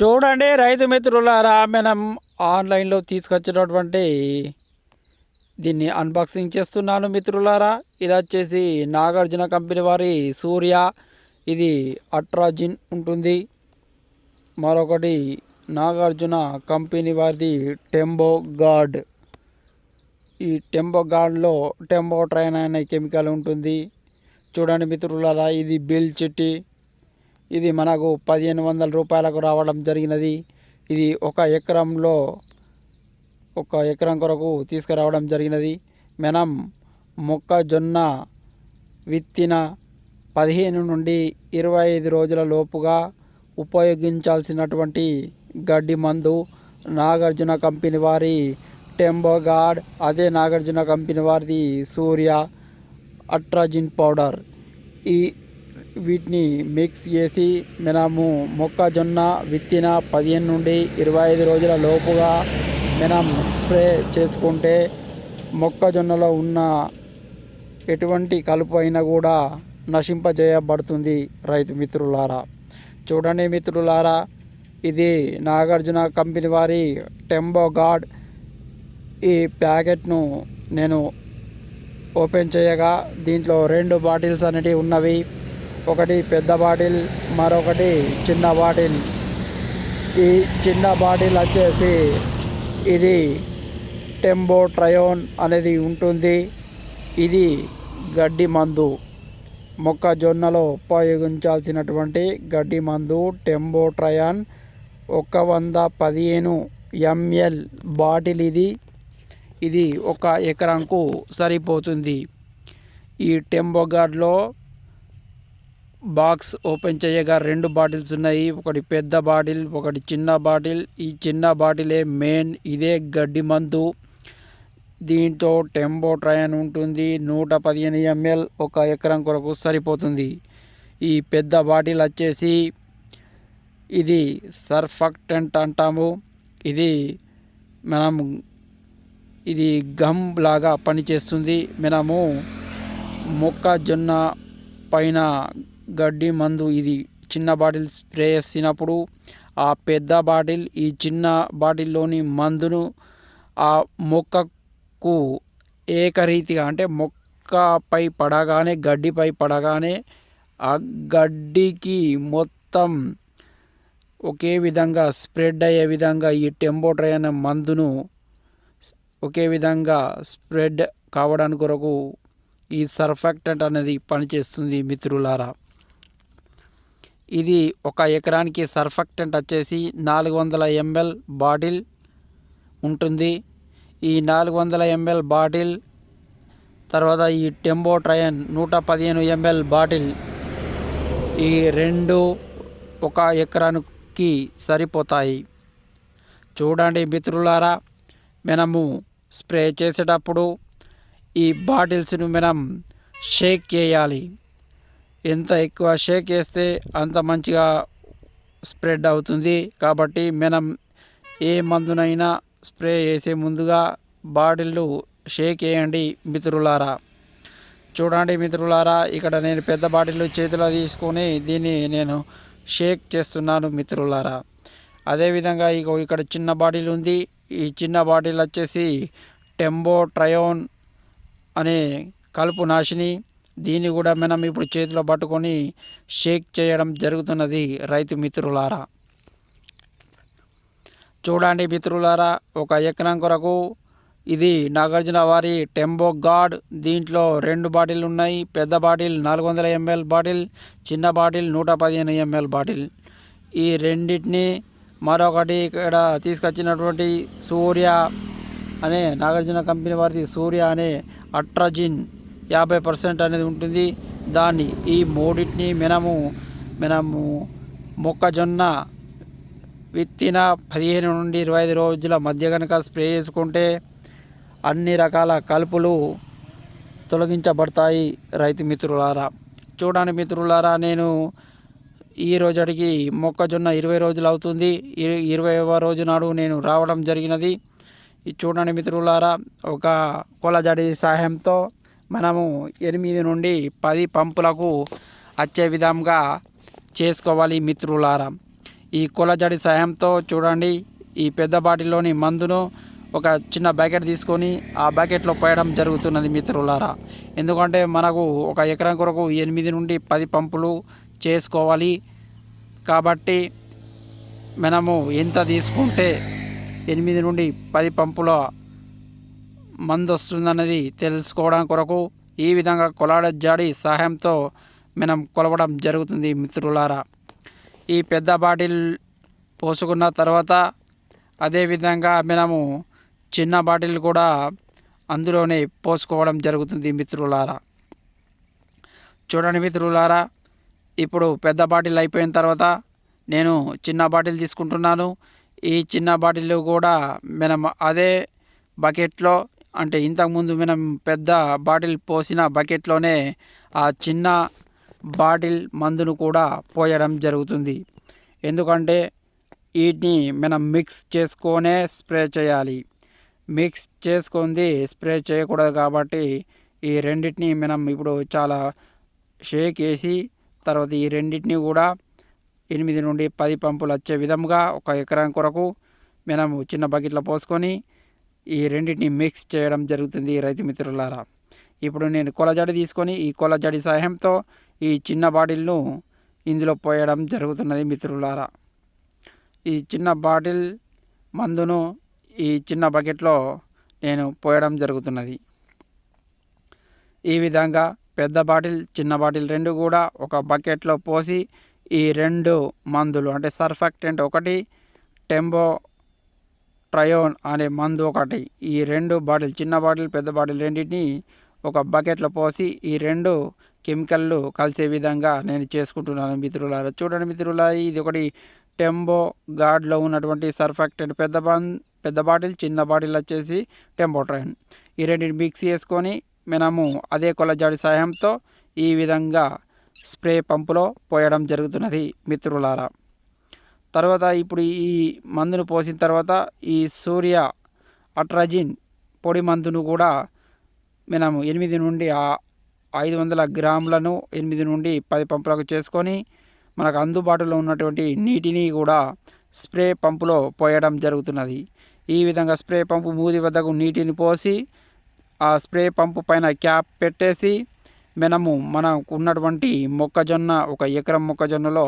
చూడండి రైతు మిత్రులారా మనం ఆన్లైన్లో తీసుకొచ్చినటువంటి దీన్ని అన్బాక్సింగ్ చేస్తున్నాను మిత్రులారా. ఇది వచ్చేసి నాగార్జున కంపెనీ వారి సూర్య. ఇది అట్రాజిన్ ఉంటుంది. మరొకటి నాగార్జున కంపెనీ వారిది టెంబో గార్డ్. ఈ టెంబో గార్డ్లో టెంబో ట్రైన్ అనే కెమికల్ ఉంటుంది. చూడండి మిత్రులారా ఇది బిల్ చిట్టి. ఇది మనకు పదిహేను వందల రూపాయలకు రావడం జరిగినది. ఇది ఒక ఎకరంలో ఒక ఎకరం కొరకు తీసుకురావడం జరిగినది. మనం మొక్కజొన్న విత్తిన పదిహేను నుండి ఇరవై ఐదు రోజుల లోపుగా ఉపయోగించాల్సినటువంటి గడ్డి మందు నాగార్జున కంపెనీ వారి టెంబోగార్డ్ అదే నాగార్జున కంపెనీ వారిది సూర్య అట్రాజిన్ పౌడర్. ఈ వీటిని మిక్స్ చేసి మనము మొక్కజొన్న విత్తిన పదిహేను నుండి ఇరవై ఐదు రోజుల లోపుగా మనం స్ప్రే చేసుకుంటే మొక్కజొన్నలో ఉన్న ఎటువంటి కలుపు అయినా కూడా నశింపజేయబడుతుంది రైతు మిత్రులారా. చూడండి మిత్రులారా ఇది నాగార్జున కంపెనీ వారి టెంబో గార్డ్. ఈ ప్యాకెట్ను నేను ఓపెన్ చేయగా దీంట్లో రెండు బాటిల్స్ అనేటివి ఉన్నవి. ఒకటి పెద్ద బాటిల్ మరొకటి చిన్న బాటిల్. ఈ చిన్న బాటిల్ వచ్చేసి ఇది టెంబో ట్రయోన్ అనేది ఉంటుంది. ఇది గడ్డి మందు. మొక్కజొన్నలో ఉపయోగించాల్సినటువంటి గడ్డి మందు టెంబో ట్రయాన్. ఒక వంద పదిహేను ఎంఎల్ బాటిల్ ఇది. ఇది ఒక ఎకరంకు సరిపోతుంది. ఈ టెంబో గార్డ్లో బాక్స్ ఓపెన్ చేయగా రెండు బాటిల్స్ ఉన్నాయి. ఒకటి పెద్ద బాటిల్ ఒకటి చిన్న బాటిల్. ఈ చిన్న బాటిలే మెయిన్. ఇదే గడ్డి మందు. దీంతో టెంబో ట్రయన్ ఉంటుంది. నూట పదిహేను ఎంఎల్ ఒక ఎకరం కొరకు సరిపోతుంది. ఈ పెద్ద బాటిల్ వచ్చేసి ఇది సర్ఫక్టెంట్ అంటాము. ఇది మనం ఇది గమ్ లాగా పనిచేస్తుంది. మనము మొక్కజొన్న పైన గడ్డి మందు ఇది చిన్న బాటిల్ స్ప్రే చేసినప్పుడు ఆ పెద్ద బాటిల్ ఈ చిన్న బాటిల్లోని మందును ఆ మొక్కకు ఏకరీతిగా అంటే మొక్కపై పడగానే గడ్డిపై పడగానే ఆ గడ్డికి మొత్తం ఒకే విధంగా స్ప్రెడ్ అయ్యే విధంగా ఈ టెంపోట్రై అనే మందును ఒకే విధంగా స్ప్రెడ్ కావడానికి కొరకు ఈ సర్ఫెక్టెంట్ అనేది పనిచేస్తుంది మిత్రులారా. ఇది ఒక ఎకరానికి సర్ఫెక్టెంట్ వచ్చేసి నాలుగు వందల ఎంఎల్ బాటిల్ ఉంటుంది. ఈ నాలుగు వందల ఎంఎల్ బాటిల్ తర్వాత ఈ టెంబో ట్రయన్ నూట పదిహేను ఎంఎల్ బాటిల్ ఈ రెండు ఒక ఎకరానికి సరిపోతాయి. చూడండి మిత్రులారా మనము స్ప్రే చేసేటప్పుడు ఈ బాటిల్స్ను మనం షేక్ చేయాలి. ఎంత ఎక్కువ షేక్ చేస్తే అంత మంచిగా స్ప్రెడ్ అవుతుంది. కాబట్టి మనం ఏ మందునైనా స్ప్రే చేసే ముందుగా బాటిల్లు షేక్ చేయండి మిత్రులారా. చూడండి మిత్రులారా ఇక్కడ నేను పెద్ద బాటిల్ చేతిలో తీసుకొని దీన్ని నేను షేక్ చేస్తున్నాను మిత్రులారా. అదేవిధంగా ఇక ఇక్కడ చిన్న బాటిల్ ఉంది. ఈ చిన్న బాటిల్ వచ్చేసి టెంబో ట్రయోన్ అనే కలుపు నాశిని. దీన్ని కూడా మనం ఇప్పుడు చేతిలో పట్టుకొని షేక్ చేయడం జరుగుతున్నది రైతు మిత్రులారా. చూడండి మిత్రులారా ఒక ఎకరం కొరకు ఇది నాగార్జున వారి టెంబో గార్డ్. దీంట్లో రెండు బాటిల్ ఉన్నాయి. పెద్ద బాటిల్ నాలుగు వందల ఎంఎల్ బాటిల్ చిన్న బాటిల్ నూట పదిహేను ఎంఎల్ బాటిల్. ఈ రెండింటిని మరొకటి ఇక్కడ తీసుకొచ్చినటువంటి సూర్య అనే నాగార్జున కంపెనీ వారిది సూర్య అనే అట్రాజిన్. యాభై పర్సెంట్ అనేది ఉంటుంది. దాన్ని ఈ మూడింటిని మనము మనము మొక్కజొన్న విత్తిన పదిహేను నుండి ఇరవై ఐదు రోజుల మధ్య కనుక స్ప్రే చేసుకుంటే అన్ని రకాల కలుపులు తొలగించబడతాయి రైతు మిత్రులారా. చూడండి మిత్రులారా నేను ఈ రోజుకి మొక్కజొన్న ఇరవై రోజులు అవుతుంది. ఇరవైవ రోజు నాడు నేను రావడం జరిగినది. చూడండి మిత్రులారా ఒక కొలజడి సహాయంతో మనము ఎనిమిది నుండి పది పంపులకు వచ్చే విధంగా చేసుకోవాలి మిత్రులారా. ఈ కులజడి సాయంతో చూడండి ఈ పెద్ద బాటిల్లోని మందును ఒక చిన్న బ్యాకెట్ తీసుకొని ఆ బకెట్లో పోయడం జరుగుతున్నది మిత్రులారా. ఎందుకంటే మనకు ఒక ఎకరం కొరకు ఎనిమిది నుండి పది పంపులు చేసుకోవాలి. కాబట్టి మనము ఎంత తీసుకుంటే ఎనిమిది నుండి పది పంపుల మందు వస్తుందన్నది తెలుసుకోవడం కొరకు ఈ విధంగా కొలాడ జాడి సహాయంతో మనం కొలవడం జరుగుతుంది మిత్రులారా. ఈ పెద్ద బాటిల్ పోసుకున్న తర్వాత అదేవిధంగా మనము చిన్న బాటిల్ కూడా అందులోనే పోసుకోవడం జరుగుతుంది మిత్రులారా. చూడండి మిత్రులారా ఇప్పుడు పెద్ద బాటిల్ అయిపోయిన తర్వాత నేను చిన్న బాటిల్ తీసుకుంటున్నాను. ఈ చిన్న బాటిల్ కూడా మనం అదే బకెట్లో అంటే ఇంతకుముందు మనం పెద్ద బాటిల్ పోసిన బకెట్లోనే ఆ చిన్న బాటిల్ మందును కూడా పోయడం జరుగుతుంది. ఎందుకంటే వీటిని మనం మిక్స్ చేసుకొనే స్ప్రే చేయాలి. మిక్స్ చేసుకుంది స్ప్రే చేయకూడదు కాబట్టి ఈ రెండింటిని మనం ఇప్పుడు చాలా షేక్ వేసి తర్వాత ఈ రెండింటిని కూడా ఎనిమిది నుండి పది పంపులు వచ్చే విధంగా ఒక ఎకరం కొరకు మనము చిన్న బకెట్లో పోసుకొని ఈ రెండింటిని మిక్స్ చేయడం జరుగుతుంది రైతు మిత్రులారా. ఇప్పుడు నేను కొలజడి తీసుకొని ఈ కొలజడి సహాయంతో ఈ చిన్న బాటిల్ను ఇందులో పోయడం జరుగుతున్నది మిత్రులారా. ఈ చిన్న బాటిల్ మందును ఈ చిన్న బకెట్లో నేను పోయడం జరుగుతున్నది. ఈ విధంగా పెద్ద బాటిల్ చిన్న బాటిల్ రెండు కూడా ఒక బకెట్లో పోసి ఈ రెండు మందులు అంటే సర్ఫెక్టెంట్ ఒకటి టెంబో ట్రయోన్ అనే మందు ఒకటి. ఈ రెండు బాటిల్ చిన్న బాటిల్ పెద్ద బాటిల్ రెండింటిని ఒక బకెట్లో పోసి ఈ రెండు కెమికల్లు కలిసే విధంగా నేను చేసుకుంటున్నాను మిత్రులారా. చూడండి మిత్రులారా ఇది ఒకటి టెంబో గార్డ్లో ఉన్నటువంటి సర్ఫెక్టెంట్ పెద్ద బాన్ పెద్ద బాటిల్ చిన్న బాటిల్ వచ్చేసి టెంబో ట్రైన్ ఈ రెండింటిని మిక్స్ చేసుకొని మనము అదే కొలజాడి సహాయంతో ఈ విధంగా స్ప్రే పంపులో పోయడం జరుగుతున్నది మిత్రులారా. తర్వాత ఇప్పుడు ఈ మందును పోసిన తర్వాత ఈ సూర్య అట్రాజిన్ పొడి మందును కూడా మనము ఎనిమిది నుండి ఐదు వందల గ్రాములను ఎనిమిది నుండి పది పంపులకు చేసుకొని మనకు అందుబాటులో ఉన్నటువంటి నీటిని కూడా స్ప్రే పంపులో పోయడం జరుగుతున్నది. ఈ విధంగా స్ప్రే పంపు మూది వద్దకు నీటిని పోసి ఆ స్ప్రే పంపు పైన క్యాప్ పెట్టేసి మనము మనకు ఉన్నటువంటి మొక్కజొన్న ఒక ఎకరం మొక్కజొన్నలో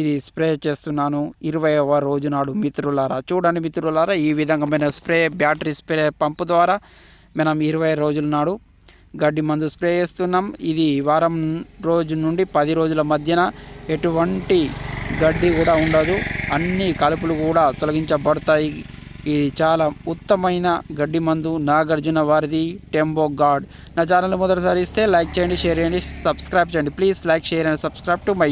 ఇది స్ప్రే చేస్తున్నాను. ఇరవైవ రోజు నాడు మిత్రులారా చూడండి మిత్రులారా ఈ విధంగా మన స్ప్రే బ్యాటరీ స్ప్రే పంపు ద్వారా మనం ఇరవై రోజుల నాడు గడ్డి మందు స్ప్రే చేస్తున్నాం. ఇది వారం రోజు నుండి పది రోజుల మధ్యన ఎటువంటి గడ్డి కూడా ఉండదు. అన్ని కలుపులు కూడా తొలగించబడతాయి. ఇది చాలా ఉత్తమైన గడ్డి మందు నాగార్జున వారిది టెంబో గాడ్. నా ఛానల్ మొదటిసారి ఇస్తే లైక్ చేయండి షేర్ చేయండి సబ్స్క్రైబ్ చేయండి. Please like share and subscribe to my